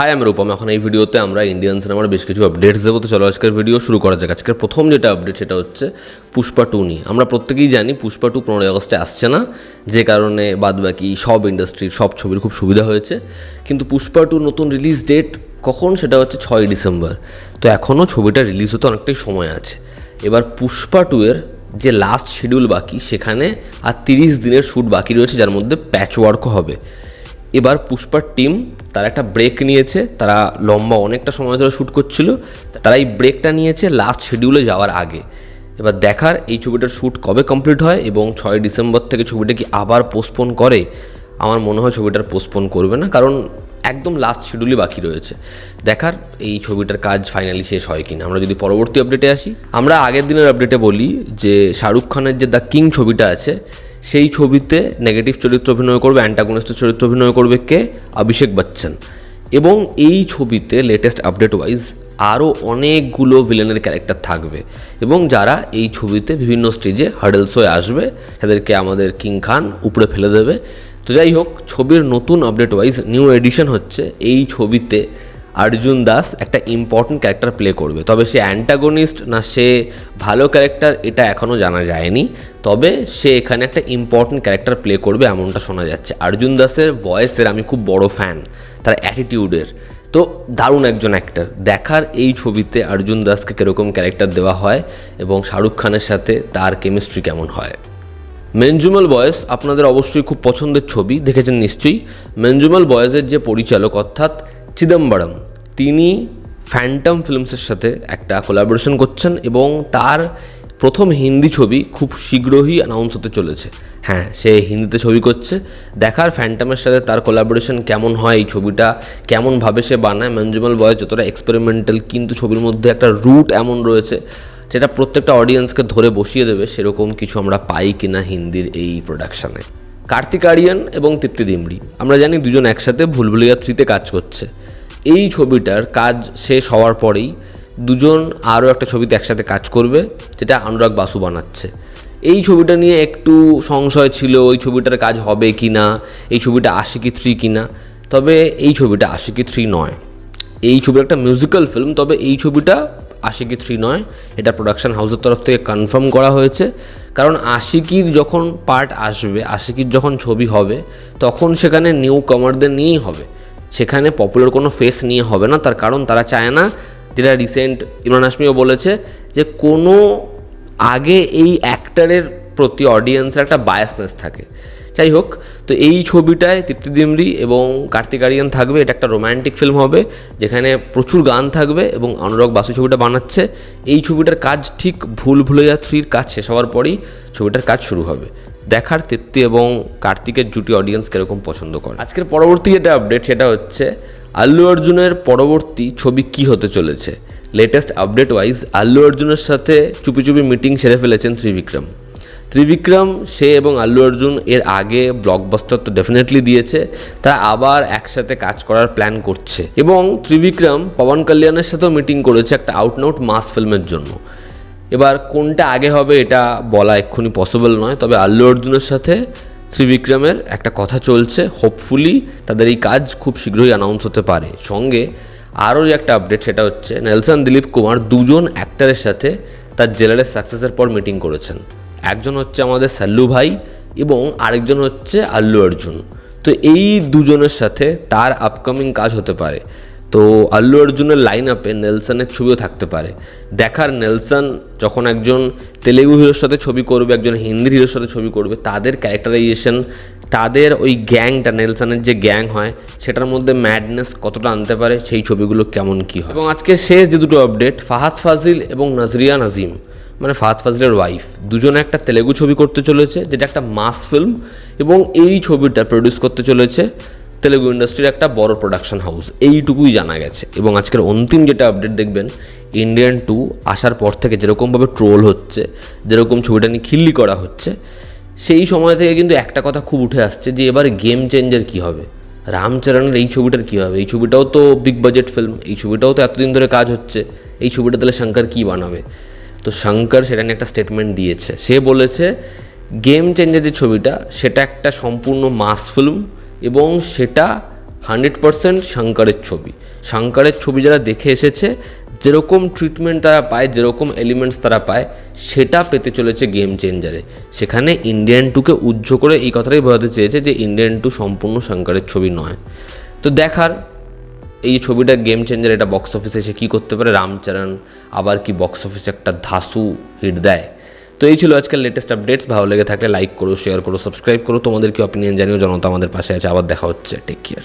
High আমি রূপম এখন এই ভিডিওতে আমরা ইন্ডিয়ান সিনেমার বেশ কিছু আপডেটস দেবো। তো চলো আজকের ভিডিও শুরু করা যাক। আজকের প্রথম যেটা আপডেট সেটা হচ্ছে পুষ্পা টু নিয়ে। আমরা প্রত্যেকেই জানি পুষ্পা টু পনেরোই আগস্টে আসছে না। যে কারণে বাদবাকি সব ইন্ডাস্ট্রির সব ছবির খুব সুবিধা হয়েছে। কিন্তু পুষ্পা টু নতুন রিলিজ ডেট কখন? সেটা হচ্ছে ছয় ডিসেম্বর। তো এখনও ছবিটা রিলিজ হতে অনেকটাই সময় আছে। এবার পুষ্পা টু এর যে লাস্ট শিডিউল বাকি, সেখানে আর তিরিশ দিনের শ্যুট বাকি রয়েছে, যার মধ্যে প্যাচ ওয়ার্কও হবে। এবার পুষ্পার টিম তারা একটা ব্রেক নিয়েছে, তারা লম্বা অনেকটা সময় ধরে শ্যুট করছিল, তারা এই ব্রেকটা নিয়েছে লাস্ট শিডিউলে যাওয়ার আগে। এবার দেখার এই ছবিটার শ্যুট কবে কমপ্লিট হয় এবং ছয় ডিসেম্বর থেকে ছবিটা কি আবার পোস্টপোন করে? আমার মনে হয় ছবিটার পোস্টপোন করবে না, কারণ একদম লাস্ট শিডিউলই বাকি রয়েছে। দেখার এই ছবিটার কাজ ফাইনালি শেষ হয় কিনা। আমরা যদি পরবর্তী আপডেটে আসি, আমরা আগের দিনের আপডেটে বলি যে শাহরুখ খানের যে দ্য কিং ছবিটা আছে সেই ছবিতে নেগেটিভ চরিত্র অভিনয় করবে অ্যান্টাগনিস্টের চরিত্র অভিনয় করবে কে? অভিষেক বচ্চন। এবং এই ছবিতে লেটেস্ট আপডেট ওয়াইজ আরও অনেকগুলো ভিলেনের ক্যারেক্টার থাকবে। এবং যারা এই ছবিতে বিভিন্ন স্টেজে হার্ডেলস হয়ে আসবে, তাদেরকে আমাদের কিং খান উপরে ফেলে দেবে। তো যাই হোক, ছবির নতুন আপডেট ওয়াইজ নিউ এডিশন হচ্ছে এই ছবিতে অর্জুন দাস একটা ইম্পর্ট্যান্ট ক্যারেক্টার প্লে করবে। তবে সে অ্যান্টাগনিস্ট না, সে ভালো ক্যারেক্টার এটা এখনও জানা যায়নি। তবে সে এখানে একটা ইম্পর্ট্যান্ট ক্যারেক্টার প্লে করবে এমনটা শোনা যাচ্ছে। অর্জুন দাসের ভয়েসের আমি খুব বড় ফ্যান তার অ্যাটিটিউডের তো দারুণ একজন অ্যাক্টার দেখার এই ছবিতে অর্জুন দাসকে কীরকম ক্যারেক্টার দেওয়া হয় এবং শাহরুখ খানের সাথে তার কেমিস্ট্রি কেমন হয়। মেনজুমাল বয়েস আপনাদের অবশ্যই খুব পছন্দের ছবি, দেখেছেন নিশ্চয়ই? মেনজুমাল বয়েসের যে পরিচালক, অর্থাৎ চিদম্বরম তিনি ফ্যান্টম ফিল্মসের সাথে একটা কোলাবোরেশন করছেন এবং তার প্রথম হিন্দি ছবি খুব শীঘ্রই অ্যানাউন্স হতে চলেছে। হ্যাঁ সে হিন্দিতে ছবি করছে। দেখার ফ্যান্টামের সাথে তার কোলাবোরেশন কেমন হয়, এই ছবিটা কেমনভাবে সে বানায়, মঞ্জুমাল বয়েস যতটা এক্সপেরিমেন্টাল কিন্তু ছবির মধ্যে একটা রুট এমন রয়েছে, যেটা প্রত্যেকটা অডিয়েন্সকে ধরে বসিয়ে দেবে, সেরকম কিছু আমরা পাই কিনা হিন্দির এই প্রোডাকশানে কার্তিক আরিয়ান এবং তৃপ্তি দিমড়ি আমরা জানি দুজন একসাথে ভুলভুলিয়া থ্রিতে কাজ করছে। এই ছবিটার কাজ শেষ হওয়ার পরেই দুজন আরও একটা ছবিতে একসাথে কাজ করবে, যেটা অনুরাগ বাসু বানাচ্ছে। এই ছবিটা নিয়ে একটু সংশয় ছিল, ওই ছবিটার কাজ হবে কি না এই ছবিটা আশিকি থ্রি কি না তবে এই ছবিটা আশিকি থ্রি নয়। এই ছবি একটা মিউজিক্যাল ফিল্ম তবে এই ছবিটা আশিকি থ্রি নয়। এটা প্রোডাকশন হাউসের তরফ থেকে কনফার্ম করা হয়েছে। কারণ আশিকির যখন পার্ট আসবে, আশিকির যখন ছবি হবে, তখন সেখানে নিউ কমারদের নিয়েই হবে। সেখানে পপুলার কোনো ফেস নিয়ে হবে না। তার কারণ তারা চায় না। যেটা রিসেন্ট ইমরান হাসমিও বলেছে যে, কোনো আগে এই অ্যাক্টারের প্রতি অডিয়েন্সের একটা বায়াসনেস থাকে। যাই হোক, তো এই ছবিটায় তৃপ্তি দিমরি এবং কার্তিক আরিয়ান থাকবে। এটা একটা রোম্যান্টিক ফিল্ম হবে, যেখানে প্রচুর গান থাকবে এবং অনুরাগ বাসু ছবিটা বানাচ্ছে। এই ছবিটার কাজ ঠিক ভুল ভুলেয়া থ্রির কাজ শেষ হওয়ার পরেই ছবিটার কাজ শুরু হবে। দেখার তৃপ্তি এবং কার্তিকের জুটি অডিয়েন্স কীরকম পছন্দ করে? আজকের পরবর্তী যেটা আপডেট সেটা হচ্ছে, আল্লু অর্জুনের পরবর্তী ছবি কি হতে চলেছে? লেটেস্ট আপডেট ওয়াইজ আল্লু অর্জুনের সাথে চুপি চুপি মিটিং সেরে ফেলেছেন ত্রিবিক্রম। ত্রিবিক্রম, সে এবং আল্লু অর্জুন এর আগে ব্লকবাস্টার তো ডেফিনেটলি দিয়েছে, তারা আবার একসাথে কাজ করার প্ল্যান করছে। এবং ত্রিবিক্রম, পবন কল্যাণের সাথেও মিটিং করেছে একটা আউটনাউট মাস ফিল্মের জন্য। এবার কোনটা আগে হবে এটা বলা এক্ষুনি পসিবল নয়, তবে আল্লু অর্জুনের সাথে ত্রিবিক্রমের একটা কথা চলছে। হোপফুলি তাদের এই কাজ খুব শীঘ্রই অ্যানাউন্স হতে পারে। সঙ্গে আরও একটা আপডেট সেটা হচ্ছে, নেলসন দিলীপ কুমার দুজন অ্যাক্টারের সাথে তার জেলারের সাকসেসের পর মিটিং করেছেন। একজন হচ্ছে আমাদের সাল্লু ভাই এবং আরেকজন হচ্ছে আল্লু অর্জুন। তো এই দুজনের সাথে তার আপকামিং কাজ হতে পারে। তো আল্লু অর্জুনের লাইন আপে নেলসনের ছবিও থাকতে পারে। দেখার নেলসন যখন একজন তেলেগু হিরোর সাথে ছবি করবে, একজন হিন্দি হিরোর সাথে ছবি করবে, তাদের ক্যারেক্টারাইজেশন তাদের ওই গ্যাংটা, নেলসনের যে গ্যাং হয়, সেটার মধ্যে ম্যাডনেস কতটা আনতে পারে, সেই ছবিগুলো কেমন কী হয়। এবং আজকে শেষ যে দুটো আপডেট ফাহাদ ফাজিল এবং নাজরিয়া নাজিম মানে ফাহাদ ফাজিলের ওয়াইফ দুজনে একটা তেলেগু ছবি করতে চলেছে, যেটা একটা মাস ফিল্ম এবং এই ছবিটা প্রডিউস করতে চলেছে তেলেগু ইন্ডাস্ট্রির একটা বড় প্রোডাকশন হাউস এইটুকুই জানা গেছে। এবং আজকের অন্তিম যেটা আপডেট দেখবেন ইন্ডিয়ান টু আসার পর থেকে যেরকমভাবে ট্রোল হচ্ছে, যেরকম ছবিটা নিয়ে খিল্লি করা হচ্ছে, সেই সময় থেকে কিন্তু একটা কথা খুব উঠে আসছে যে এবার গেম চেঞ্জার কী হবে? রামচরণের এই ছবিটার কী হবে? এই ছবিটাও তো বিগ বাজেট ফিল্ম এই ছবিটাও তো এতদিন ধরে কাজ হচ্ছে, এই ছবিটা তাহলে শঙ্কর কী বানাবে? তো শঙ্কর সেটা নিয়ে একটা স্টেটমেন্ট দিয়েছে। সে বলেছে গেম চেঞ্জার যে ছবিটা, সেটা একটা সম্পূর্ণ মাস ফিল্ম এবং সেটা হান্ড্রেড পার্সেন্ট শাঙ্কারের ছবি। শাঙ্কারের ছবি যারা দেখে এসেছে, যেরকম ট্রিটমেন্ট তারা পায়, যেরকম এলিমেন্টস তারা পায়, সেটা পেতে চলেছে গেম চেঞ্জারে সেখানে ইন্ডিয়ান টুকে উজ্জ্ব করে এই কথাটাই বোঝাতে চেয়েছে যে ইন্ডিয়ান টু সম্পূর্ণ শাঙ্কারের ছবি নয়। তো দেখার, এই ছবিটা গেম চেঞ্জার এটা বক্স অফিসে এসে কী করতে পারে? রামচরণ আবার কি বক্স অফিসে একটা ধাসু হিট দেয়? তো এই ছিল আজকের লেটেস্ট আপডেটস ভালো লেগে থাকলে লাইক করো শেয়ার করো সাবস্ক্রাইব করো। তোমাদের কি অপিনিয়ন জানিও, জনতা আমাদের পাশে আছে। আবার দেখা হচ্ছে। Take care